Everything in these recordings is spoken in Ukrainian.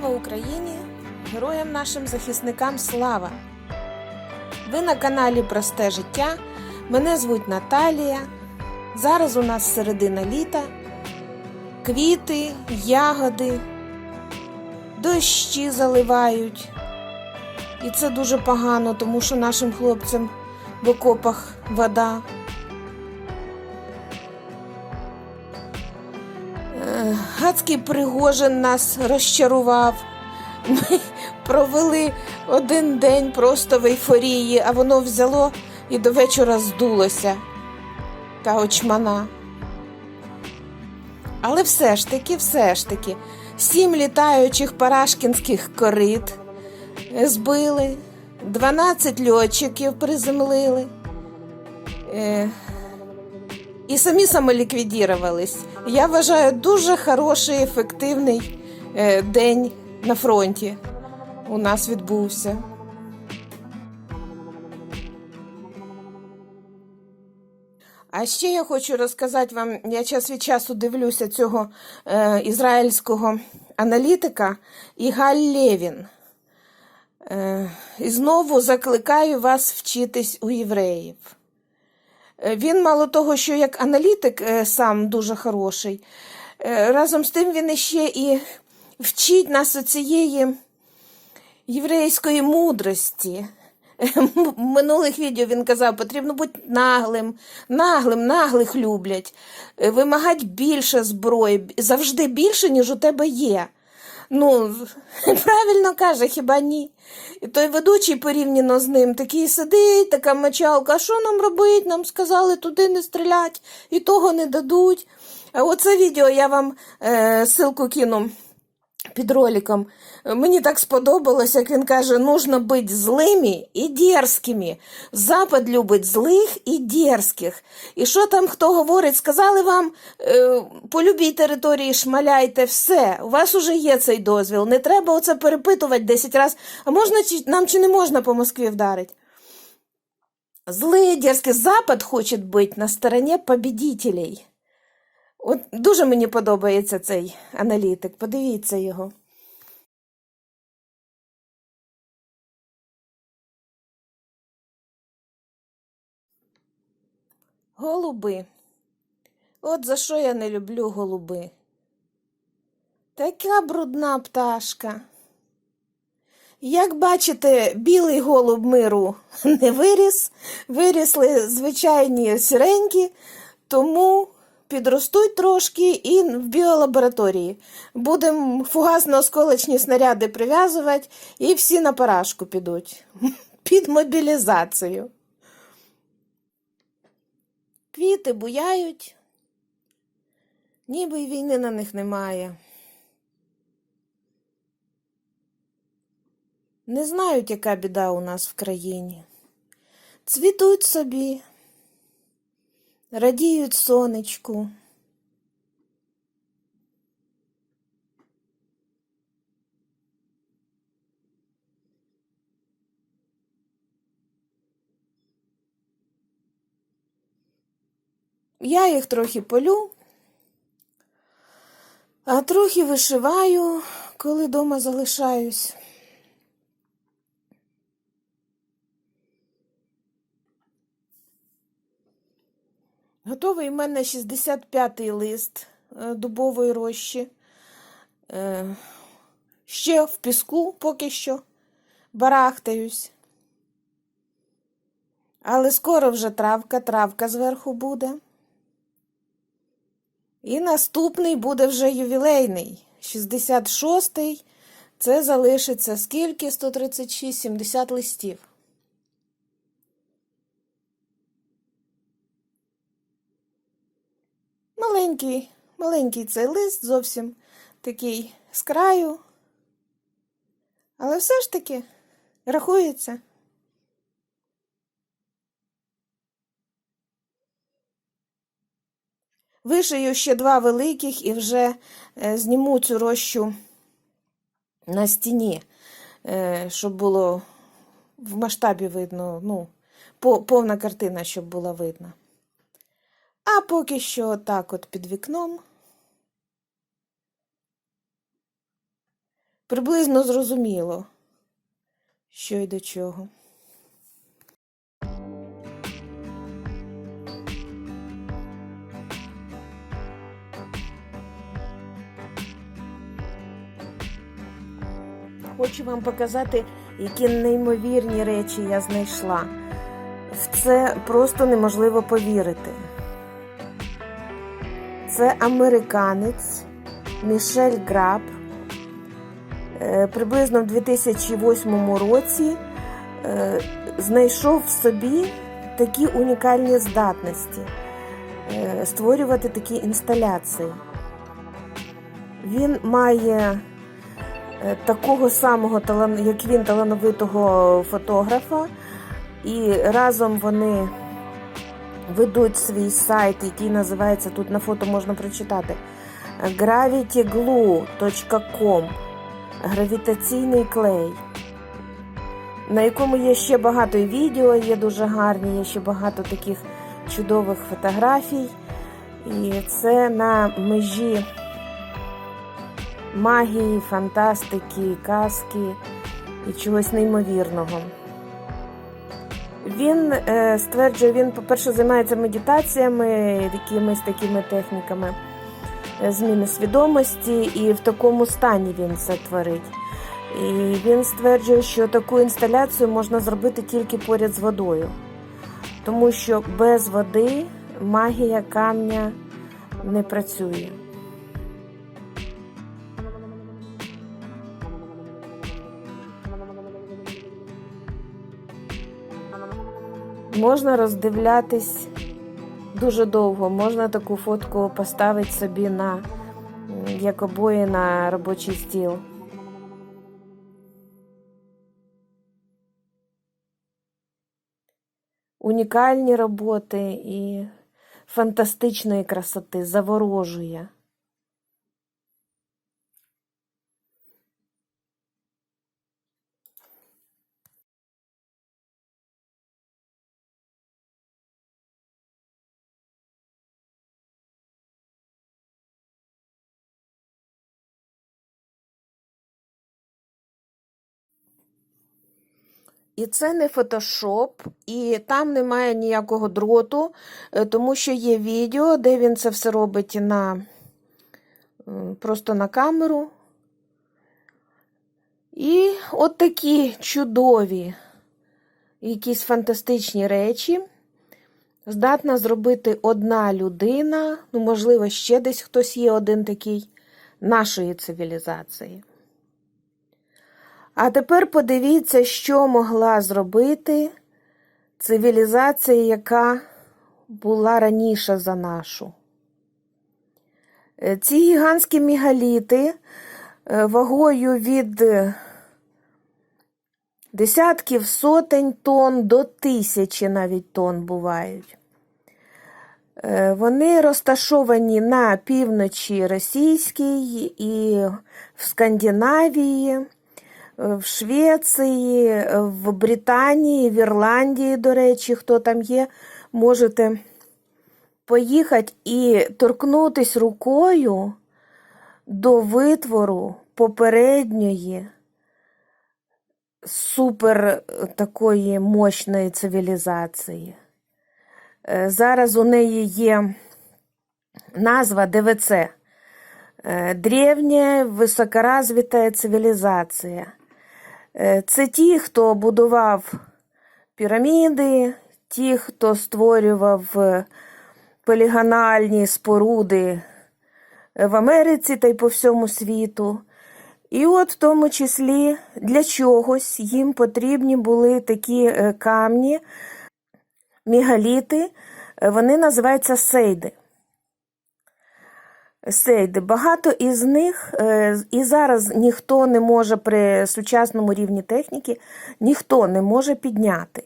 Слава Україні! Героям нашим захисникам слава! Ви на каналі Просте життя. Мене звуть Наталія. Зараз у нас середина літа. Квіти, ягоди, дощі заливають. І це дуже погано, тому що нашим хлопцям в окопах вода. Е, Пригожин нас розчарував. Ми провели один день просто в ейфорії, а воно взяло і до вечора здулося та очмана. Але все ж таки, все ж таки, сім літаючих парашкінських корит збили, 12 льотчиків приземлили. І самі самоліквідірувались. Я вважаю дуже хороший, ефективний е, день на фронті у нас відбувся. А ще я хочу розказати вам, я час від часу дивлюся цього е, ізраїльського аналітика Ігаль Лєвін. Е, і знову закликаю вас вчитись у євреїв. Е, Він, мало того, що як аналітик е, сам дуже хороший, е, разом з тим він іще і вчить нас оцієї єврейської мудрості. Минулих відео він казав, потрібно бути наглим, наглим, наглих люблять, вимагати більше зброї, завжди більше, ніж у тебе є. Ну, правильно каже, хіба ні? І той ведучий порівняно з ним такий сидить, така мочалка, що нам робить? Нам сказали туди не стрілять, і того не дадуть. А оце відео я вам е, силку кину під роликом. Мені так сподобалось, як він каже, нужно бути злими і дерзкими. Запад любить злих і дерзких. І що там хто говорить, сказали вам, е, по любій території шмаляйте, все, у вас уже є цей дозвіл. Не треба оце перепитувати 10 разів, а можна нам чи не можна по Москві вдарити? Злий дерзкий Запад хоче бути на стороні победителей. От дуже мені подобається цей аналітик. Подивіться його. Голуби. От за що я не люблю голуби. Така брудна пташка. Як бачите, білий голуб миру не виріс, вирісли звичайні сіренькі, тому підростуть трошки і в біолабораторії. Будемо фугасно-осколочні снаряди прив'язувати і всі на парашку підуть. Під мобілізацію. Квіти буяють, ніби й війни на них немає. Не знають, яка біда у нас в країні. Цвітуть собі, радіють сонечку. Я їх трохи полю, а трохи вишиваю, коли дома залишаюсь. Готовий у мене 65-й лист е, дубової рощі. Е, Ще в піску поки що барахтаюсь. Але скоро вже травка, травка зверху буде. І наступний буде вже ювілейний. 66-й. Це залишиться скільки? 136, 70 листів. Маленький, маленький цей лист, зовсім такий з краю. Але все ж таки рахується. Вишию ще два великих і вже е, зніму цю рощу на стіні, е, щоб було в масштабі видно, ну, по- повна картина, щоб була видна. А поки що отак от під вікном. приблизно зрозуміло, що й до чого. Хочу вам показати, які неймовірні речі я знайшла. В це просто неможливо повірити. Це американець Мішель Граб. Е, Приблизно в 2008 році е, знайшов в собі такі унікальні здатності е, створювати такі інсталяції. Він має такого самого як він, талановитого фотографа, і разом вони ведуть свій сайт, який називається тут на фото можна прочитати gravityglue.com Гравітаційний клей, на якому є ще багато відео, є дуже гарні, є ще багато таких чудових фотографій. І це на межі магії, фантастики, казки і чогось неймовірного. Він е, стверджує, він, по-перше, займається медитаціями, якимись такими техніками е, зміни свідомості, і в такому стані він це творить. І він стверджує, що таку інсталяцію можна зробити тільки поряд з водою, тому що без води магія камня не працює. Можна роздивлятись дуже довго. Можна таку фотку поставити собі на як обої на робочий стіл. Унікальні роботи і фантастичної красоти заворожує. І це не фотошоп, і там немає ніякого дроту, е, тому що є відео, де він це все робить на просто на камеру. І от такі чудові, якісь фантастичні речі здатна зробити одна людина, ну, можливо, ще десь хтось є один такий нашої цивілізації. А тепер подивіться, що могла зробити цивілізація, яка була раніше за нашу. Е, Ці гігантські мегаліти е, вагою від десятків сотень тонн до тисячі навіть тонн бувають. Е, Вони розташовані на півночі Російській і в Скандинавії в Швеції, в Британії, в Ірландії, до речі, хто там є, можете поїхати і торкнутись рукою до витвору попередньої супер е, такої мощної цивілізації. Е, Зараз у неї є назва ДВЦ. Е, Древня високоразвита цивілізація. Е, Це ті, хто будував піраміди, ті, хто створював е, полігональні споруди е, в Америці та й по всьому світу. І от в тому числі для чогось їм потрібні були такі камні, мегаліти, е, вони називаються сейди. Сейди. Багато із них е, і зараз ніхто не може при сучасному рівні техніки, ніхто не може підняти.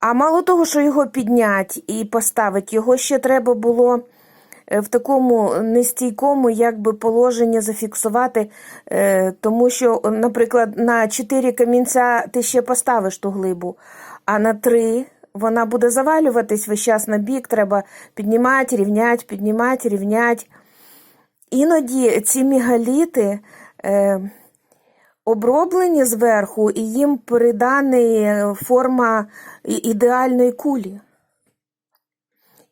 А мало того, що його підняти і поставити, його ще треба було е, в такому нестійкому якби, положенні зафіксувати, е, тому що, наприклад, на 4 камінця ти ще поставиш ту глибу, а на 3 вона буде завалюватись весь час на бік, треба піднімати, рівняти, піднімати, рівняти. Іноді ці мегаліти е, оброблені зверху, і їм передана форма ідеальної кулі.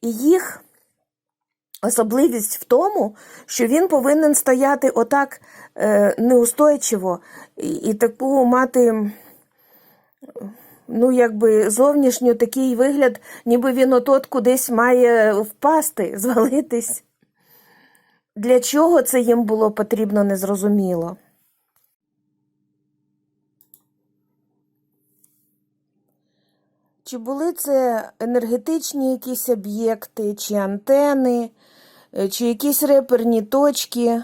І їх особливість в тому, що він повинен стояти отак е, неустойчиво і, і таку мати, ну, якби зовнішньо такий вигляд, ніби він отот кудись має впасти, звалитись. Для чого це їм було потрібно, незрозуміло. Чи були це енергетичні якісь об'єкти, чи антени, чи якісь реперні точки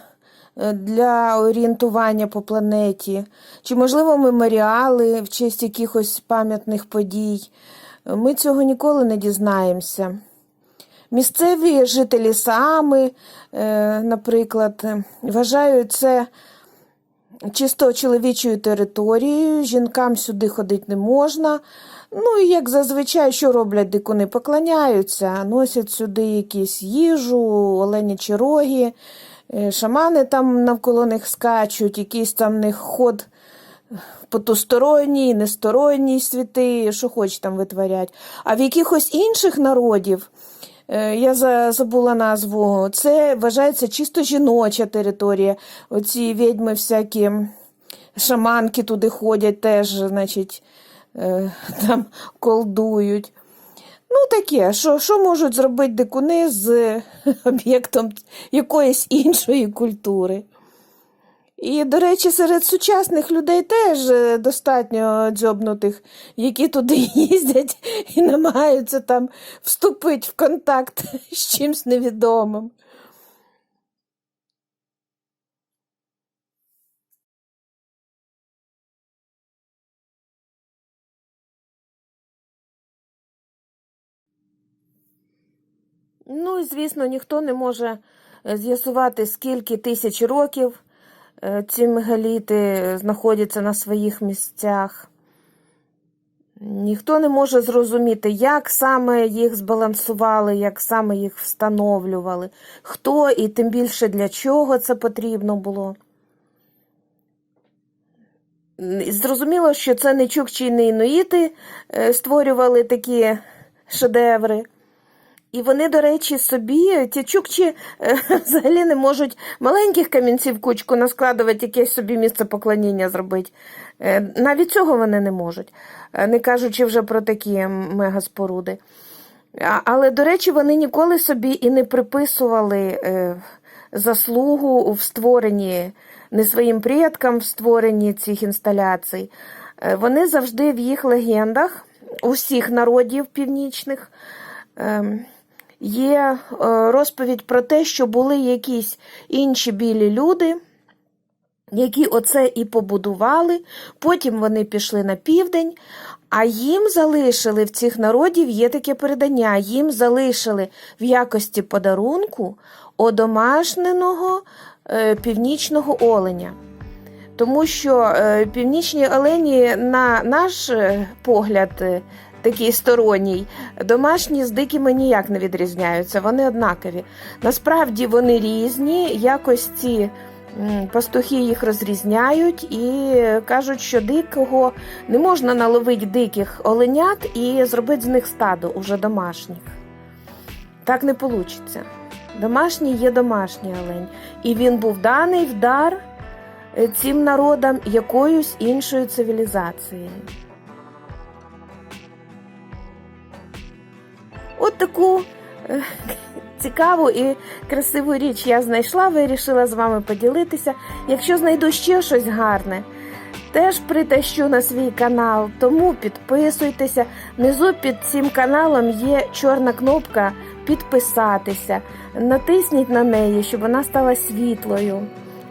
для орієнтування по планеті, чи, можливо, меморіали в честь якихось пам'ятних подій? Е, Ми цього ніколи не дізнаємося. Місцеві жителі Саами, е, наприклад, е, вважають це чисто чоловічою територією, жінкам сюди ходити не можна. Ну і як зазвичай, що роблять дикуни? Поклоняються, носять сюди якісь їжу, оленячі роги, е, шамани там навколо них скачуть, якийсь там них ход потусторонній, несторонній світи, що хоч там витворять. А в якихось інших народів, е, я забула назву, це вважається чисто жіноча територія. Оці відьми всякі шаманки туди ходять теж, значить, е, там колдують. Ну, таке, що, що можуть зробити дикуни з об'єктом якоїсь іншої культури? І, до речі, серед сучасних людей теж е, достатньо дзьобнутих, які туди їздять і намагаються там вступити в контакт з чимсь невідомим. Ну і звісно, ніхто не може е, з'ясувати, скільки тисяч років е, ці мегаліти знаходяться на своїх місцях. Ніхто не може зрозуміти, як саме їх збалансували, як саме їх встановлювали, хто і тим більше для чого це потрібно було. Зрозуміло, що це не чукчі не інуїти е, створювали такі шедеври. І вони, до речі, собі, ті чукчі е, взагалі не можуть маленьких камінців кучку наскладувати, якесь собі місце поклоніння зробити. Е, Навіть цього вони не можуть, е, не кажучи вже про такі мегаспоруди. Але, до речі, вони ніколи собі і не приписували е, заслугу в створенні, не своїм предкам в створенні цих інсталяцій. Е, Вони завжди в їх легендах, усіх народів північних, ем, є е, розповідь про те, що були якісь інші білі люди, які оце і побудували, потім вони пішли на південь, а їм залишили в цих народів є таке передання, їм залишили в якості подарунку одомашненого е, північного оленя. Тому що е, північні олені, на наш погляд, такий сторонній, домашні з дикими ніяк не відрізняються, вони однакові. Насправді вони різні, якось ці пастухи їх розрізняють і кажуть, що дикого не можна наловити диких оленят і зробити з них стадо уже домашніх. Так не вийде. Домашній є домашній олень. І він був даний в дар е, цим народам якоюсь іншою цивілізацією. Таку е, цікаву і красиву річ я знайшла, вирішила з вами поділитися. Якщо знайду ще щось гарне, теж притащу на свій канал, тому підписуйтеся. Внизу під цим каналом є чорна кнопка підписатися. Натисніть на неї, щоб вона стала світлою.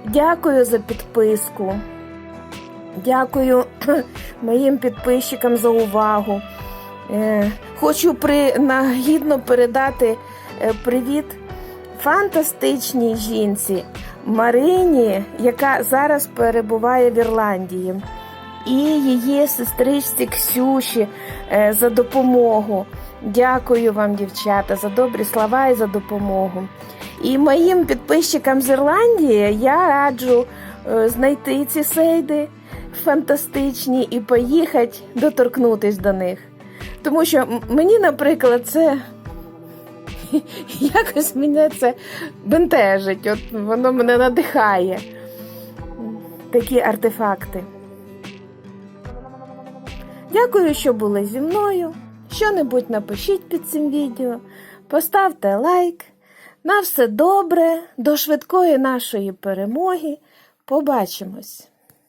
Дякую за підписку. Дякую моїм підписчикам за увагу. Е, Хочу принагідно передати е, привіт фантастичній жінці Марині, яка зараз перебуває в Ірландії, і її сестричці Ксюші е, за допомогу. Дякую вам, дівчата, за добрі слова і за допомогу. І моїм підписчикам з Ірландії я раджу знайти ці сейди фантастичні і поїхати доторкнутись до них. Тому що мені, наприклад, це якось мене це бентежить, от воно мене надихає. Такі артефакти. Дякую, що були зі мною. Що-небудь напишіть під цим відео, поставте лайк. На все добре, до швидкої нашої перемоги. Побачимось!